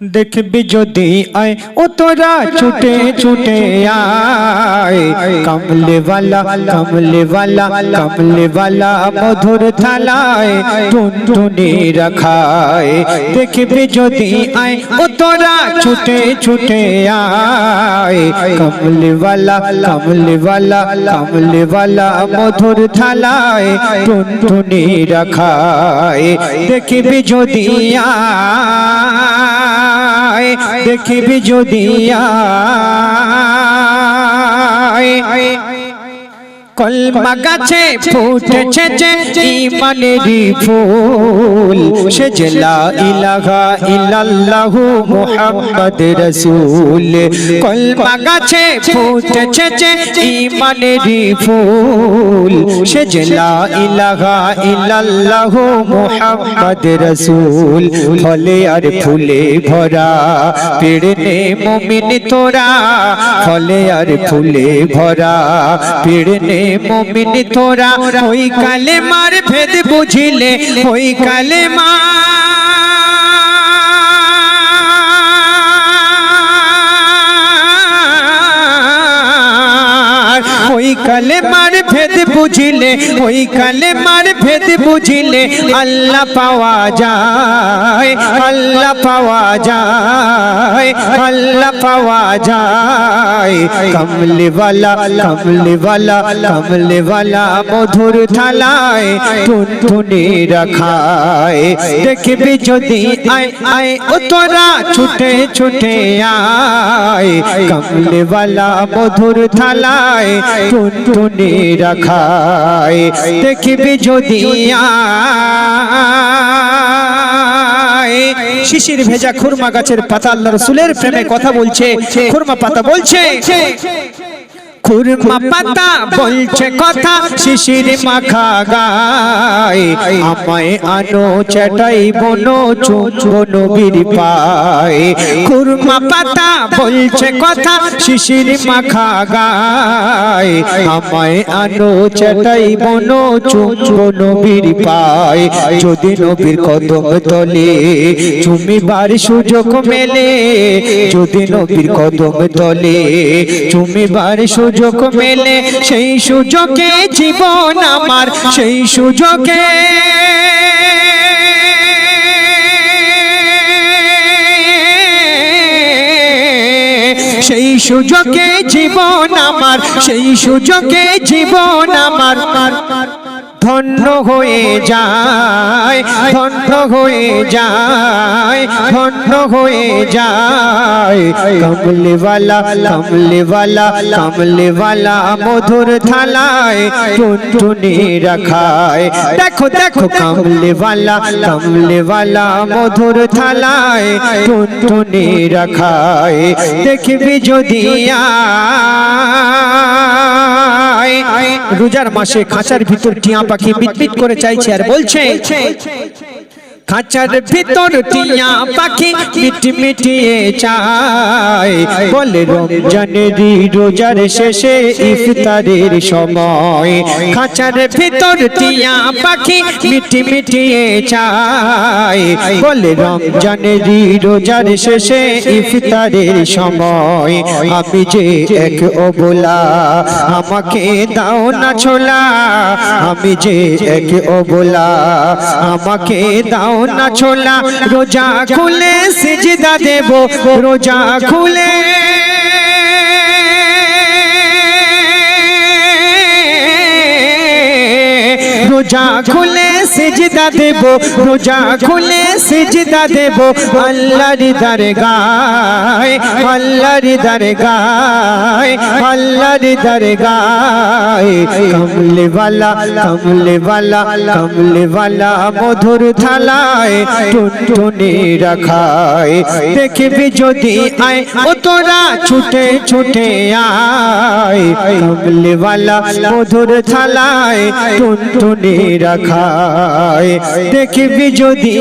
देख भी जो दी आए, ओ तोरा छूटे छूटे आए। कमले वाला कमले वाला कमले वाला मधुर थलाए टून टूने रखाए। देख भी जो दी आए, ओ तोरा छूटे छूटे आए। कमले वाला कमले वाला कमले वाला मधुर थलाए टून टूने रखाए। देख भी जो दी आए। আয় দেখবি যদি আয় কলমা গাছে ফুটেছে যে ইমানেরই ফুল। সে জেলা ইলাহা ইল্লাল্লাহু মুহাম্মদ রাসূল। কলমা গাছে ফুটেছে যে ইমানেরই ফুল। সে জেলা ইলাহা ইল্লাল্লাহু মুহাম্মদ রাসূল। ফলে আর ফুলে ভরা পেড়নে মুমিন তোরা। ফলে আর ফুলে ভরা পেড়নে মুমিন তোরা ওই কালে মার ভেদ বুঝিলে ওই কালে মা ওই কালে মার ভেদ বুঝিলে ওই কালেমার ভেদ বুঝিলে আল্লাহ পাওয়া যায় আল্লাহ পাওয়া যায় আল্লাহ পাওয়া যায় কমলেওয়ালা কমলেওয়ালা কমলেওয়ালা মধুর থালায় টুনটুনি রাখায় দেখবি যদি আয় আয় ও তোরা ছুটে ছুটে আয় কমলেওয়ালা মধুর থালায় টুনটুনি রাখায় দেখবি যদি শিশির ভেজা খুরমা গাছের পাতা আল্লাহ রসুলের প্রেমে কথা বলছে, খুরমা পাতা বলছে। খুরমা পাতা বলছে কথা শিশির মাখা গায়। আমায় আনো চাটাই বনো চুচো নবীর পায়। খুরমা পাতা বলছে কথা শিশির মাখা গায়। আমায় আনো চাটাই বনো চুচো নবীর পায়। যদি নবীর কদম তলে চুমিবার সুযোগ মেলে যদি নবীর কদম তলে চুমিবার সুযোগ মেলে, সেই সুযোগে জীবন আমার, সেই সুযোগে। সেই সুযোগে জীবন আমার, সেই সুযোগে জীবন আমার। ধন্য হয়ে যায়, ধন্য হয়ে যায়, ধন্য হয়ে যায়। কমলেওয়ালা কমলেওয়ালা কমলেওয়ালা মধুর থালায় টুনটুনি রাখায়। দেখো দেখো, কমলেওয়ালা কমলেওয়ালা মধুর থালায় টুনটুনি রাখায়। দেখবি যদি আ রোজার মাসে খাঁচার ভিতর টিয়া পাখি মিটমিট করে চাইছে আর বলছে খাঁচার ভিতর টিয়া পাখি মিটি মিটিয়ে চায়। বলে রমজানের রোজার শেষে ইফতারের সময় খাঁচার ভিতর টিয়া পাখি মিটি মিটিয়ে চায়। বলে রমজানের রোজার শেষে ইফতারের সময় আমি যে এক অবলা, আমাকে দাও না ছোলা, আমি যে এক অবলা, আমাকে দাও না ছোলা রোজা খুলে সিজদা দেব রোজা খুলে সিজদা দেব, রোজা খুলে সিজদা দেব আল্লাহর দরগায় আল্লাহর দরগায় আল্লাহর দরগায়। কমলে वाला কমলে কমলেওয়ালা কমলেওয়ালা কমলেওয়ালা মধুর থালায় টুনটুনি রাখায়। দেখবি যদি আয়, ও তোরা ছুটে ছুটে আয়। কমলে কমলেওয়ালা মধুর থালায় টুনটুনি রাখায়। দেখবি যদি